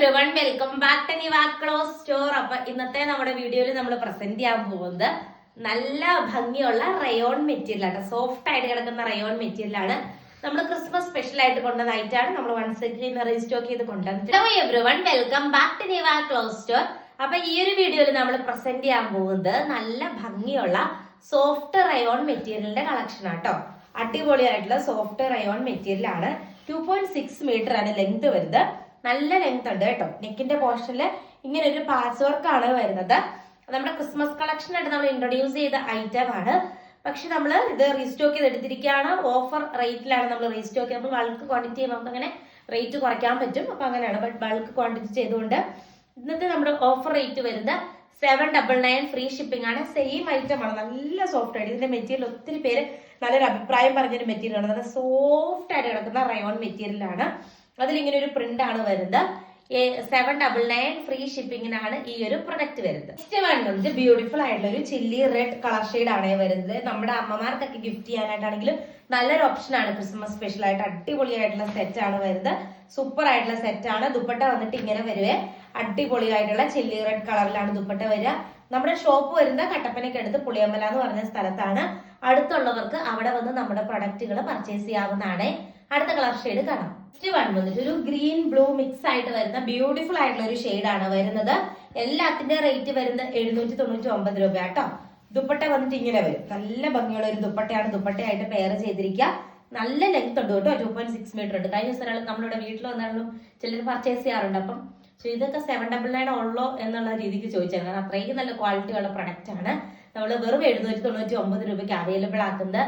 Welcome back store. അപ്പൊ ഇന്നത്തെ നമ്മുടെ വീഡിയോയിൽ നമ്മൾ പ്രസന്റ് ചെയ്യാൻ പോകുന്നത് നല്ല ഭംഗിയുള്ള റയോൺ മെറ്റീരിയൽ ആണ് സോഫ്റ്റ് ആയിട്ട് കിടക്കുന്ന റയോൺ മെറ്റീരിയൽ ആണ്. നമ്മൾ ക്രിസ്മസ് സ്പെഷ്യൽ ആയിട്ട് കൊണ്ടുവന്ന ഐറ്റാണ് നമ്മൾ വൺ സെക്കൻഡ് റീസ്റ്റോക്ക് ചെയ്ത് കൊണ്ടുവന്നത് welcome back to Niva clothes store അപ്പൊ ഈ ഒരു വീഡിയോയിൽ നമ്മൾ പ്രസന്റ് ചെയ്യാൻ പോകുന്നത് നല്ല ഭംഗിയുള്ള സോഫ്റ്റ് റയോൺ മെറ്റീരിയലിന്റെ കളക്ഷൻ ആട്ടോ. അടിപൊളിയായിട്ടുള്ള സോഫ്റ്റ് റയോൺ മെറ്റീരിയൽ ആണ് ടു പോയിന്റ് സിക്സ് മീറ്റർ ആണ് ലെങ്ത് വരുന്നത്. നല്ല ലെങ്ത് ഉണ്ട് കേട്ടോ. നെക്കിന്റെ പോർഷനിൽ ഇങ്ങനെ ഒരു പാച്ച് ആണ് വരുന്നത്. നമ്മുടെ ക്രിസ്മസ് കളക്ഷൻ ആയിട്ട് നമ്മൾ ഇൻട്രൊഡ്യൂസ് ചെയ്ത ഐറ്റം ആണ്. പക്ഷെ നമ്മൾ ഇത് റീസ്റ്റോക്ക് ചെയ്ത് എടുത്തിരിക്കുകയാണ് ഓഫർ റേറ്റിലാണ് നമ്മൾ റീസ്റ്റോക്ക് നമ്മൾ ബൾക്ക് ക്വാണ്ടിറ്റി നമുക്ക് അങ്ങനെ റേറ്റ് കുറയ്ക്കാൻ പറ്റും. അപ്പൊ അങ്ങനെയാണ് ബട്ട് ബൾക്ക് ക്വാണ്ടിറ്റി ചെയ്തുകൊണ്ട് ഇന്നത്തെ നമ്മുടെ ഓഫർ റേറ്റ് വരുന്നത് seven double nine free shipping ആണ്. സെയിം ഐറ്റം ആണ്. നല്ല സോഫ്റ്റ് ആയിട്ട്. ഇതിന്റെ മെറ്റീരിയൽ ഒത്തിരി പേര് നല്ലൊരു അഭിപ്രായം പറഞ്ഞൊരു മെറ്റീരിയൽ ആണ്. നല്ല സോഫ്റ്റ് ആയിട്ട് കിടക്കുന്ന റയോൺ മെറ്റീരിയൽ ആണ്. അതിലിങ്ങനെ ഒരു പ്രിന്റ് ആണ് വരുന്നത്. സെവൻ ഡബിൾ നയൻ ഫ്രീ ഷിപ്പിങ്ങിനാണ് ഈ ഒരു പ്രൊഡക്റ്റ് വരുന്നത്. നെക്സ്റ്റ് വേണ്ടത് ബ്യൂട്ടിഫുൾ ആയിട്ടുള്ള ഒരു ചില്ലി റെഡ് കളർ ഷെയ്ഡ് ആണ് വരുന്നത്. നമ്മുടെ അമ്മമാർക്കൊക്കെ ഗിഫ്റ്റ് ചെയ്യാനായിട്ടാണെങ്കിലും നല്ലൊരു ഓപ്ഷൻ ആണ്. ക്രിസ്മസ് സ്പെഷ്യൽ ആയിട്ട് അടിപൊളിയായിട്ടുള്ള സെറ്റ് ആണ് വരുന്നത്. സൂപ്പർ ആയിട്ടുള്ള സെറ്റ് ആണ്. ദുപ്പട്ട വന്നിട്ട് ഇങ്ങനെ വരുവേ. അടിപൊളിയായിട്ടുള്ള ചില്ലി റെഡ് കളറിലാണ് ദുപ്പട്ട വരിക. നമ്മുടെ ഷോപ്പ് വരുന്നത് കട്ടപ്പനയ്ക്ക് അടുത്ത് എന്ന് പറഞ്ഞ സ്ഥലത്താണ്. അടുത്തുള്ളവർക്ക് അവിടെ വന്ന് നമ്മുടെ പ്രൊഡക്റ്റുകൾ പർച്ചേസ് ചെയ്യാവുന്നതാണ്. അടുത്ത കളർ ഷെയ്ഡ് കാണാം. നെക്സ്റ്റ് വൺ വന്നിട്ട് ഒരു ഗ്രീൻ ബ്ലൂ മിക്സ് ആയിട്ട് വരുന്ന ബ്യൂട്ടിഫുൾ ആയിട്ടുള്ള ഒരു ഷെയ്ഡ് ആണ് വരുന്നത്. എല്ലാത്തിന്റെ റേറ്റ് വരുന്നത് എഴുന്നൂറ്റി തൊണ്ണൂറ്റി ഒമ്പത് രൂപ കേട്ടോ ദുപ്പട്ട വന്നിട്ട് ഇങ്ങനെ വരും. നല്ല ഭംഗിയുള്ള ഒരു ദുപ്പട്ടയാണ് ദുപ്പട്ടയായിട്ട് പെയർ ചെയ്തിരിക്കുക. നല്ല ലെങ്ത് ഉണ്ട് കേട്ടോ. ടു പോയിന്റ് സിക്സ് മീറ്റർ ഉണ്ട്. കഴിഞ്ഞ ദിവസം നമ്മളിവിടെ വീട്ടിൽ വന്നാലും ചിലർ പർച്ചേസ് ചെയ്യാറുണ്ട്. അപ്പം so ഇതൊക്കെ സെവൻ ഡബിൾ നയൻ ഉള്ളോ എന്നുള്ള രീതിക്ക് ചോദിച്ചാൽ കാരണം അത്രയും നല്ല ക്വാളിറ്റി ഉള്ള പ്രൊഡക്റ്റ് ആണ്. നമ്മൾ വെറും എഴുന്നൂറ്റി തൊണ്ണൂറ്റി ഒമ്പത് രൂപയ്ക്ക് അവൈലബിൾ ആക്കുന്നത്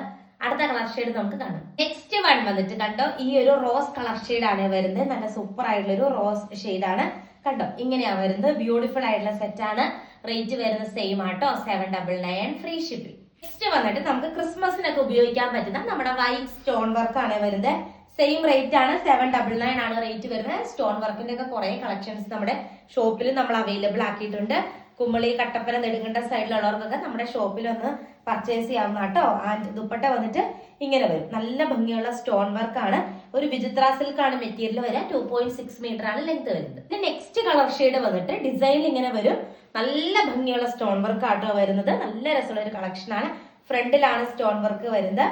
അടുത്ത കളർ ഷെയ്ഡ് നമുക്ക് കാണാം. നെക്സ്റ്റ് വൺ വന്നിട്ട് കണ്ടോ? ഈ ഒരു റോസ് കളർ ഷെയ്ഡ് ആണ് വരുന്നത്. നല്ല സൂപ്പർ ആയിട്ടുള്ള ഒരു റോസ് ഷെയ്ഡ് ആണ്. കണ്ടോ? ഇങ്ങനെയാ വരുന്നത്. ബ്യൂട്ടിഫുൾ ആയിട്ടുള്ള സെറ്റ് ആണ്. റേറ്റ് വരുന്ന സെയിം ആട്ടോ. Seven double nine free shipping next വന്നിട്ട് നമുക്ക് ക്രിസ്മസിനൊക്കെ ഉപയോഗിക്കാൻ പറ്റുന്ന നമ്മുടെ വൈറ്റ് സ്റ്റോൺ വർക്ക് ആണ് വരുന്നത്. സെയിം റേറ്റ് ആണ് സെവൻ ഡബിൾ നയൻ ആണ് റേറ്റ് വരുന്നത്. സ്റ്റോൺ വർക്കിന്റെ ഒക്കെ കുറെ കളക്ഷൻസ് നമ്മുടെ ഷോപ്പിൽ നമ്മൾ അവൈലബിൾ ആക്കിയിട്ടുണ്ട്. കുമ്പളി കട്ടപ്പന നെടുങ്കണ്ട സൈഡിലുള്ളവർക്കൊക്കെ നമ്മുടെ ഷോപ്പിൽ ഒന്ന് പർച്ചേസ് ചെയ്യാവുന്ന കേട്ടോ. ആൻഡ് ദുപ്പട്ട വന്നിട്ട് ഇങ്ങനെ വരും. നല്ല ഭംഗിയുള്ള സ്റ്റോൺ വർക്ക് ആണ്. ഒരു വിചിത്ര സിൽക്ക് ആണ് മെറ്റീരിയൽ വരിക ടു പോയിന്റ് സിക്സ് മീറ്റർ ആണ് ലെങ്ത് വരുന്നത്. പിന്നെ നെക്സ്റ്റ് കളർ ഷെയ്ഡ് വന്നിട്ട് ഡിസൈൻ ഇങ്ങനെ വരും. നല്ല ഭംഗിയുള്ള സ്റ്റോൺ വർക്ക് ആട്ടോ വരുന്നത്. നല്ല രസമുള്ള ഒരു കളക്ഷൻ ആണ്. ഫ്രണ്ടിലാണ് സ്റ്റോൺ വർക്ക് വരുന്നത്.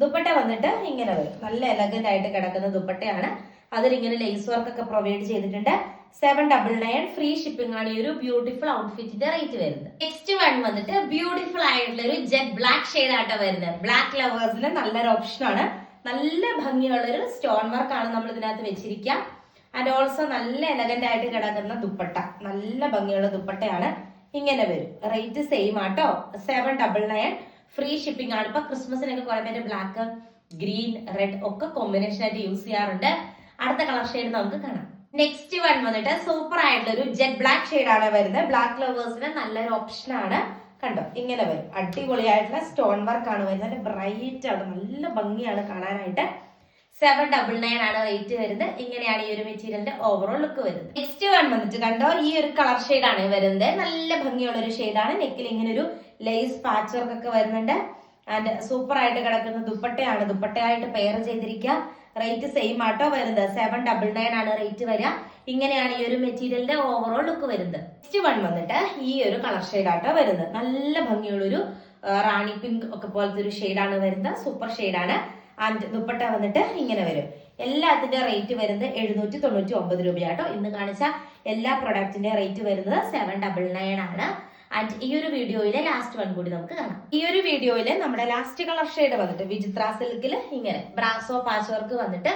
ദുപ്പട്ട വന്നിട്ട് ഇങ്ങനെ വരും. നല്ല എലഗന്റ് ആയിട്ട് കിടക്കുന്ന ദുപ്പട്ടയാണ്. അതിലിങ്ങനെ ലേസ് വർക്ക് ഒക്കെ പ്രൊവൈഡ് ചെയ്തിട്ടുണ്ട്. Seven double nine free shipping ആണ് ഈ ഒരു ബ്യൂട്ടിഫുൾ ഔട്ട്ഫിറ്റിന്റെ റേറ്റ് വരുന്നത്. നെക്സ്റ്റ് വൺ വന്നിട്ട് ബ്യൂട്ടിഫുൾ ആയിട്ടുള്ള ഒരു ജെറ്റ് ബ്ലാക്ക് ഷെയ്ഡ് ആട്ടോ വരുന്നത്. ബ്ലാക്ക് ലവേഴ്സിന് നല്ലൊരു ഓപ്ഷൻ ആണ്. നല്ല ഭംഗിയുള്ള ഒരു സ്റ്റോൺ വർക്ക് ആണ് നമ്മൾ ഇതിനകത്ത് വെച്ചിരിക്കുക. ആൻഡ് ഓൾസോ നല്ല എലഗന്റ് ആയിട്ട് കിടക്കുന്ന ദുപ്പട്ട. നല്ല ഭംഗിയുള്ള ദുപ്പട്ടയാണ്. ഇങ്ങനെ വരും. റേറ്റ് സെയിം ആട്ടോ. Seven double nine free shipping ആണ്. ഇപ്പൊ ക്രിസ്മസിനൊക്കെ കുറെ പേര് ബ്ലാക്ക് ഗ്രീൻ റെഡ് ഒക്കെ കോമ്പിനേഷൻ ആയിട്ട് യൂസ് ചെയ്യാറുണ്ട്. അടുത്ത കളർ ഷെയ്ഡ് നമുക്ക് കാണാം. നെക്സ്റ്റ് വൺ വന്നിട്ട് സൂപ്പർ ആയിട്ടുള്ള ഒരു ജെറ്റ് ബ്ലാക്ക് ഷെയ്ഡ് ആണ് വരുന്നത്. ബ്ലാക്ക് ലവേഴ്സിന് നല്ലൊരു ഓപ്ഷൻ ആണ്. കണ്ടോ? ഇങ്ങനെ വരും. അടിപൊളിയായിട്ടുള്ള സ്റ്റോൺ വർക്ക് ആണ് വരുന്നത്. നല്ല ബ്രൈറ്റ് ആണ്. നല്ല ഭംഗിയാണ് കാണാനായിട്ട്. സെവൻ ഡബിൾ നയൻ ആണ് റേറ്റ് വരുന്നത്. ഇങ്ങനെയാണ് ഈ ഒരു മെറ്റീരിയലിന്റെ ഓവറോൾ ലുക്ക് വരുന്നത്. നെക്സ്റ്റ് വൺ വന്നിട്ട് കണ്ടോ? ഈ ഒരു കളർ ഷെയ്ഡ് ആണ് വരുന്നത്. നല്ല ഭംഗിയുള്ള ഒരു ഷെയ്ഡാണ് നെക്കിൽ ഇങ്ങനെ ഒരു ലേസ് പാച്ച് വർക്ക് ഒക്കെ വരുന്നുണ്ട്. ആൻഡ് സൂപ്പർ ആയിട്ട് കിടക്കുന്ന ദുപ്പട്ടയാണ്. ദുപ്പട്ടയായിട്ട് പെയർ ചെയ്തിരിക്കുക. റേറ്റ് സെയിം ആട്ടോ വരുന്നത്. സെവൻ ഡബിൾ നയൻ ആണ് റേറ്റ് വരിക. ഇങ്ങനെയാണ് ഈ ഒരു മെറ്റീരിയലിന്റെ ഓവറോൾ ലുക്ക് വരുന്നത്. നെക്സ്റ്റ് വൺ വന്നിട്ട് ഈ ഒരു കളർ ഷെയ്ഡ് ആട്ടോ വരുന്നത്. നല്ല ഭംഗിയുള്ളൊരു റാണി പിങ്ക് ഒക്കെ പോലത്തെ ഒരു ഷെയ്ഡാണ് വരുന്നത്. സൂപ്പർ ഷെയ്ഡാണ് ആൻഡ് ദുപ്പട്ട വന്നിട്ട് ഇങ്ങനെ വരും. എല്ലാത്തിന്റെ റേറ്റ് വരുന്നത് എഴുന്നൂറ്റി തൊണ്ണൂറ്റി ഒമ്പത് രൂപയാട്ടോ. ഇന്ന് കാണിച്ച എല്ലാ പ്രൊഡക്റ്റിന്റെ റേറ്റ് വരുന്നത് സെവൻ ഡബിൾ നയൻ ആണ്. ആൻഡ് ഈ ഒരു വീഡിയോയിലെ ലാസ്റ്റ് വൺ കൂടി നമുക്ക് കാണാം. ഈ ഒരു വീഡിയോയിൽ നമ്മുടെ ലാസ്റ്റ് കളർ ഷെയ്ഡ് വന്നിട്ട് വിചിത്ര സിൽക്കിൽ ഇങ്ങനെ ബ്രാസോ പാച്ച് വർക്ക് വന്നിട്ട്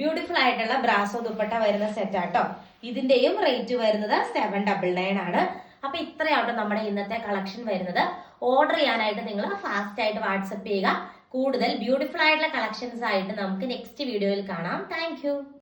ബ്യൂട്ടിഫുൾ ആയിട്ടുള്ള ബ്രാസോ ദുപ്പട്ട വരുന്ന സെറ്റ് ആട്ടോ ഇതിന്റെയും റേറ്റ് വരുന്നത് സെവൻ ഡബിൾ നയൻ ആണ്. അപ്പൊ ഇത്രയാട്ടോ നമ്മുടെ ഇന്നത്തെ കളക്ഷൻ വരുന്നത്. ഓർഡർ ചെയ്യാനായിട്ട് നിങ്ങൾ ഫാസ്റ്റ് ആയിട്ട് വാട്സപ്പ് ചെയ്യുക. കൂടുതൽ ബ്യൂട്ടിഫുൾ ആയിട്ടുള്ള കളക്ഷൻസ് ആയിട്ട് നമുക്ക് നെക്സ്റ്റ് വീഡിയോയിൽ കാണാം. താങ്ക്